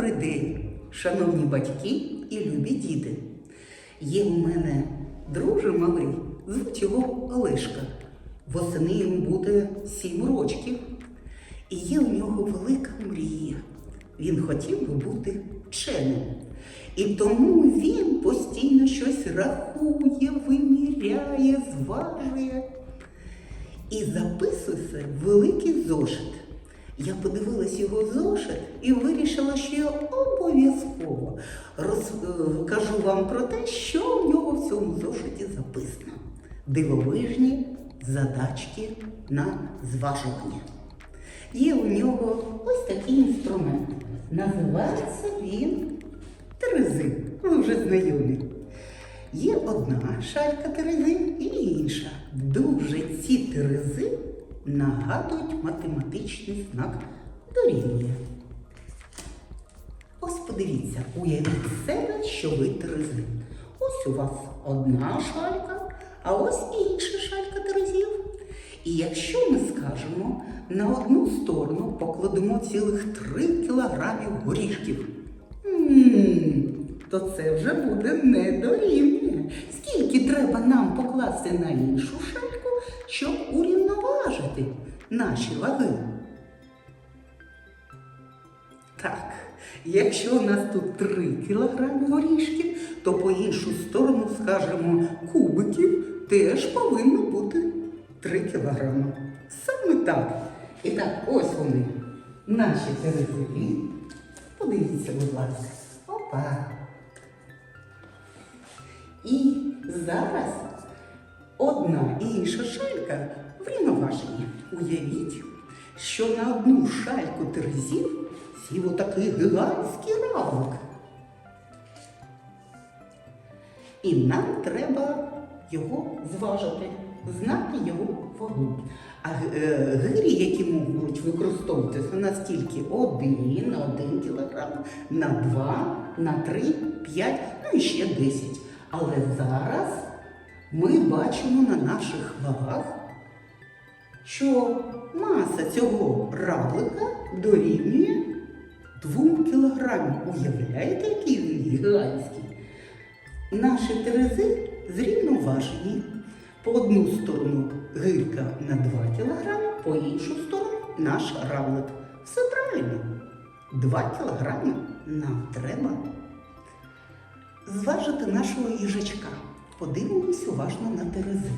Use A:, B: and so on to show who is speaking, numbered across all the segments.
A: Добрий день, шановні батьки і любі діти. Є у мене друже малий, звуть його Олешка. Восени йому буде сім рочків. І є у нього велика мрія. Він хотів би бути вченим. І тому він постійно щось рахує, виміряє, зважує і записує в великий зошит. Я подивилась його зошит і вирішила, що я обов'язково розкажу вам про те, що в нього в цьому зошиті записано. Дивовижні задачки на зважування. Є у нього ось такий інструмент. Називається він терези. Ви вже знайомі. Є одна шалька терези і інша. Дуже ці терези нагадують математичний знак дорівнює. Ось подивіться, уявіть себе, що ви терези. Ось у вас одна шалька, а ось інша шалька терезів. І якщо ми скажемо, на одну сторону покладемо цілих 3 кілограмів горішків, то це вже буде не дорівнює. Скільки треба нам покласти на іншу шальку, щоб урівноважити наші ваги? Так, якщо у нас тут 3 кілограми горішків, то по іншу сторону, скажемо, кубиків теж повинно бути 3 кілограми. Саме так. І так, ось вони, наші терезові. Подивіться, будь ласка. Опа. І зараз одна інша шалька врівноважені. Уявіть, що на одну шальку терезів сів отакий гігантський равлик. І нам треба його зважити, знати його вагу. А е, гирі, які можуть використовуватися, у нас тільки один на один кілограм, на два, на три, п'ять, ну і ще десять. Але зараз ми бачимо на наших вагах, що маса цього равлика дорівнює 2 кілограмів. Уявляєте, який він гігантський? Наші терези зрівноважені. По одну сторону гирка на 2 кілограми, по іншу сторону наш равлик. Все правильно. 2 кілограми нам треба зважити нашого їжачка. Подивимось уважно на терези.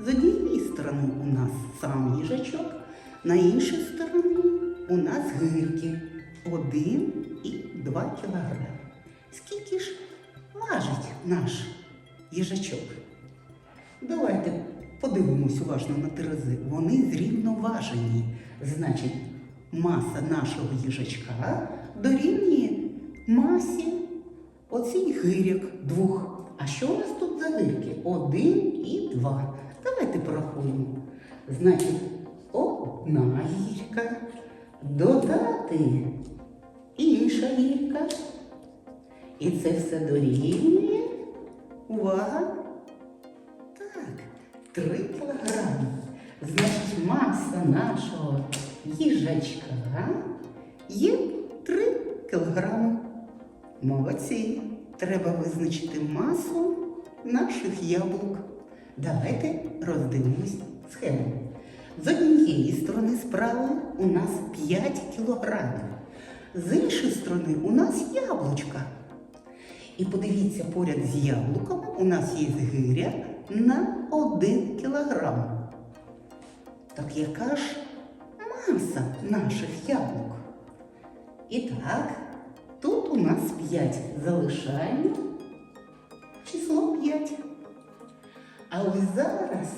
A: З однієї сторони у нас сам їжачок, на іншій стороні у нас гирки. Один і два кілограми. Скільки ж важить наш їжачок? Давайте подивимось уважно на терези. Вони зрівноважені. Значить, маса нашого їжачка дорівнює масі оцих гиряк двох. А що у нас тут за гирки? Один і два. Давайте порахуємо. Значить, одна гірка додати інша гірка. І це все дорівнює. Увага! Так, 3 кілограми. Значить, маса нашого їжачка є 3 кілограми. Молодці. Треба визначити масу наших яблук. Давайте роздивимось схему. З однієї сторони справа у нас 5 кілограмів. З іншої сторони у нас яблучка. І подивіться, поряд з яблуком у нас є гиря на 1 кілограм. Так яка ж маса наших яблук? І так, тут у нас 5 залишаємо число 5. А ось зараз,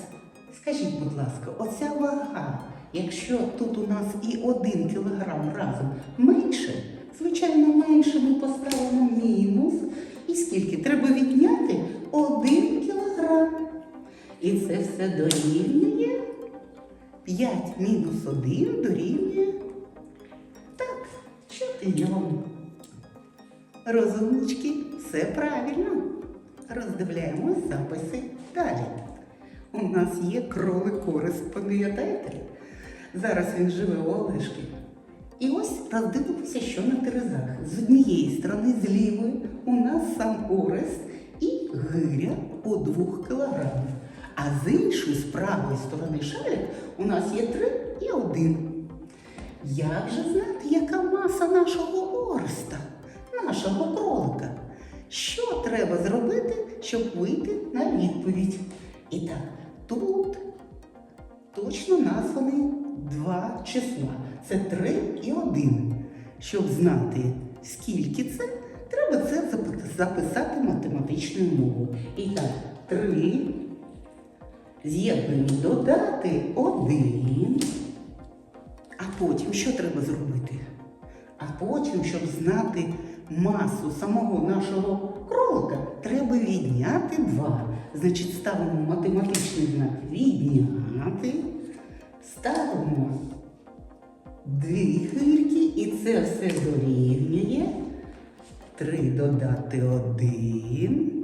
A: скажіть, будь ласка, оця вага, якщо тут у нас і 1 кілограм разом менше, звичайно, менше ми поставимо мінус. І скільки? Треба відняти 1 кілограм. І це все дорівнює 5 мінус 1 дорівнює. Так, 4. Розумнички, все правильно. Роздивляємось записи далі. У нас є кролик Орест, пам'ятаєте? Зараз він живе у Олешки. І ось роздивимося, що на терезах. З однієї сторони, з лівої, у нас сам Орест і гиря по двох кілограмах. А з іншої, з правої сторони шарик, у нас є три і один. Як же знати, яка маса нашого Ореста, нашого кролика? Що треба зробити, щоб вийти на відповідь? І так, тут точно названі два числа. Це 3 і 1. Щоб знати, скільки це, треба це записати математичною мовою. І так, 3 з'єднуємо додати 1. А потім що треба зробити? А потім, щоб знати масу самого нашого кролика, треба відняти 2. Значить, ставимо математичний знак відняти, ставимо дві хвильки і це все дорівнює. 3 додати 1.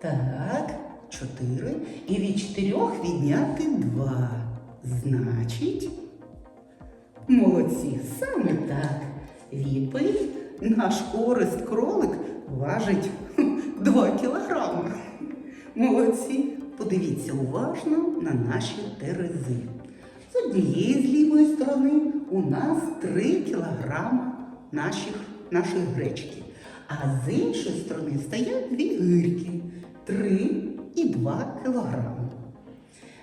A: Так, 4. І від 4 відняти 2. Значить. Молодці, саме так. Відповідь наш орест кролик важить 2 кілограми. Молодці. Подивіться уважно на наші терези. З однієї з лівої сторони у нас 3 кілограма наших, нашої гречки. А з іншої сторони стоять дві гирки 3 і 2 кілограми.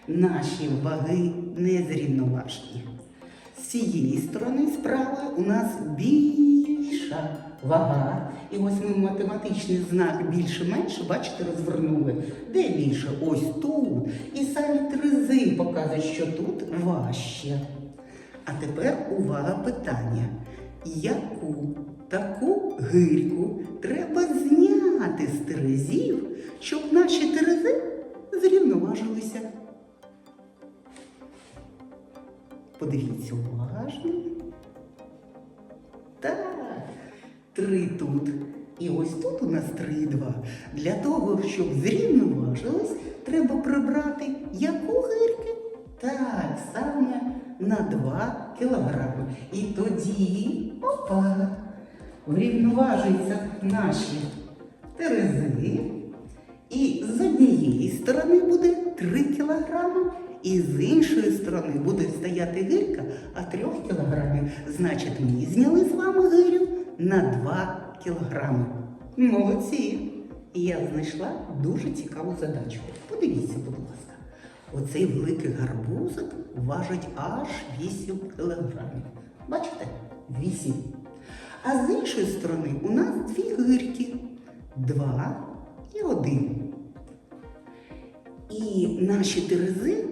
A: Наші ваги незрівноважні. З цієї сторони справа у нас більша вага. І ось ми математичний знак більше-менше, бачите, розвернули. Де більше? Ось тут. І самі терези показують, що тут важче. А тепер увага питання. Яку таку гирьку треба зняти з терезів, щоб наші терези зрівноважилися? Подивіться уважно. Так, три тут. І ось тут у нас три і два. Для того, щоб зрівноважилось, треба прибрати яку гирки? Так, саме на 2 кілограми. І тоді, опа, врівноважуються наші терези. І з однієї сторони буде 3 кілограми, і з іншої сторони буде стояти гирка, а 3 кілограмів. Значить, ми зняли з вами гирю на 2 кілограми. Молодці! І я знайшла дуже цікаву задачку. Подивіться, будь ласка. Оцей великий гарбузик важить аж 8 кілограмів. Бачите? 8. А з іншої сторони у нас дві гирки. Два і один. І наші терези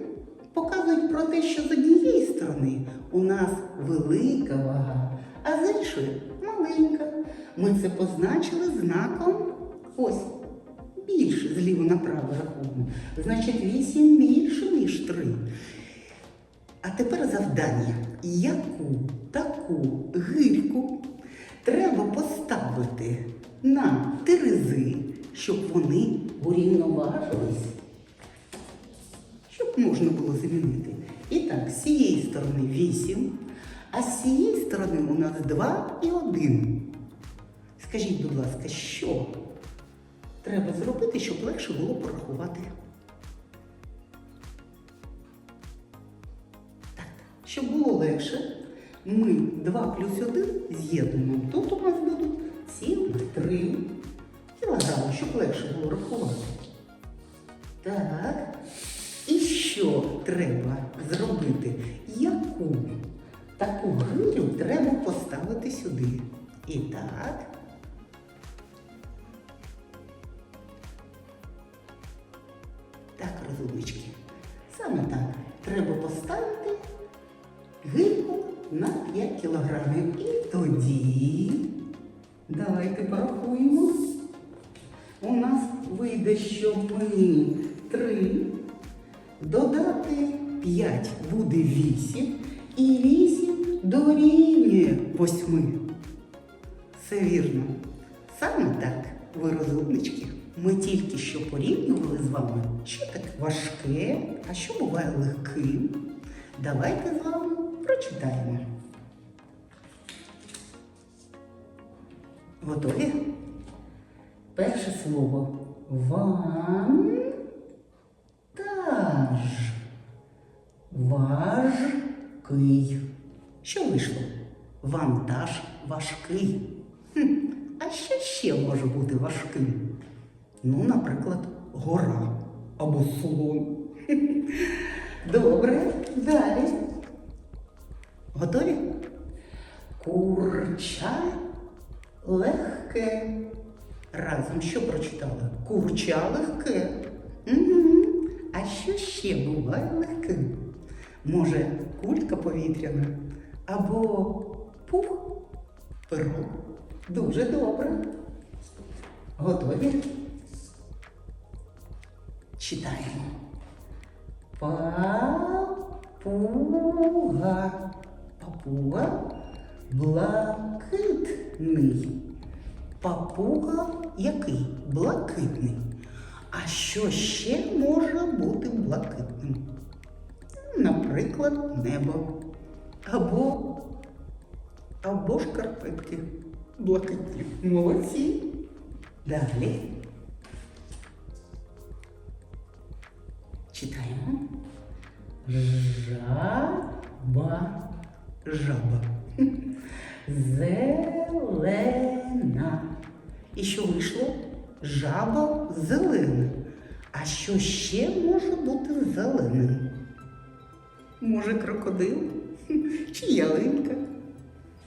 A: показують про те, що з однієї сторони у нас велика вага, а з іншої маленька. Ми це позначили знаком ось. Більше зліво направо рахуємо. Значить, 8 більше, ніж 3. А тепер завдання. Яку таку гирьку треба поставити на терези, щоб вони урівноважились? Можна було замінити. І так, з цієї сторони 8, а з цієї сторони у нас 2 і 1. Скажіть, будь ласка, що треба зробити, щоб легше було порахувати? Так, щоб було легше, ми 2 плюс 1 з'єднуємо. Тут у нас будуть цілих 3 кілограми, щоб легше було рахувати. Так. Що треба зробити? Яку таку гирю треба поставити сюди? І так. Так, розумнички. Саме так. Треба поставити гирку на 5 кілограмів. І тоді давайте порахуємо. У нас вийде, що ми 3 додати 5 буде 8, і 8 дорівнює 8. Все вірно. Саме так, ви розумнички. Ми тільки що порівнювали з вами, що таке важке, а що буває легким. Давайте з вами прочитаємо. Готові? Перше слово вам вантаж. Важкий. Що вийшло? Вантаж важкий. Хм, а що ще може бути важким? Ну, наприклад, гора або слон. Добре, далі. Готові? Курча легке. Разом що прочитали? Курча легке. Ще буває легким? Може, кулька повітряна або пух перо. Дуже добре. Готові? Читаємо. Папуга. Папуга блакитний. Папуга який? Блакитний. А що ще може бути блакитним? Наприклад, небо. Або, або шкарпетки блакитні. Молодці. Далі. Читаємо. Жаба. Жаба. Зелена. І що вийшло? Жаба зелена. А що ще може бути зеленим? Може, крокодил? Чи ялинка?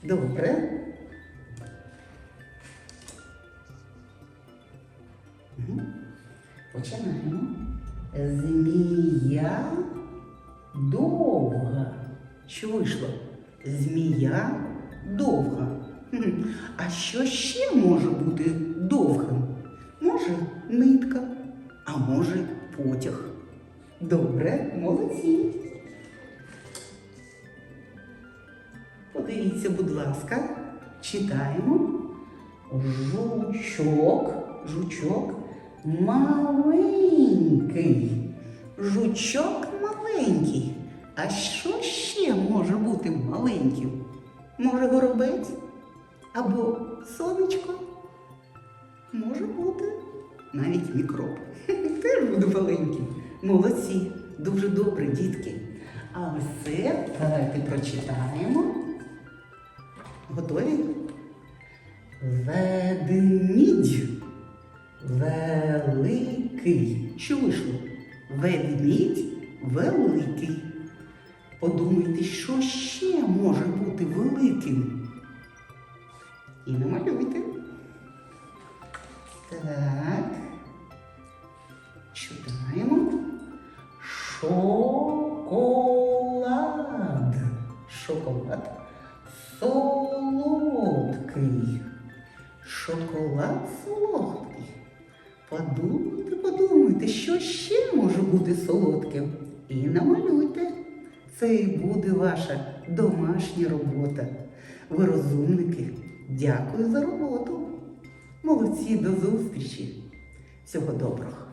A: Добре. Починаємо. Змія довга. Що вийшло? Змія довга. А що ще може бути довгим? Може нитка, а може потяг. Добре, молодці. Подивіться, будь ласка, читаємо. Жучок, жучок маленький. Жучок маленький. А що ще може бути маленьким? Може горобець? Або сонечко? Може бути. Навіть мікроб. Теж буде маленьким. Молодці, дуже добре, дітки. А це давайте прочитаємо. Готові? Ведмідь. Великий. Що вийшло? Ведмідь великий. Подумайте, що ще може бути великим. І намалюйте. Так. Читаємо. Шоколад. Шоколад. Солодкий. Шоколад солодкий. Подумайте, подумайте, що ще може бути солодким. І намалюйте. Це і буде ваша домашня робота. Ви розумники. Дякую за роботу. Молодці, до зустрічі. Всього доброго.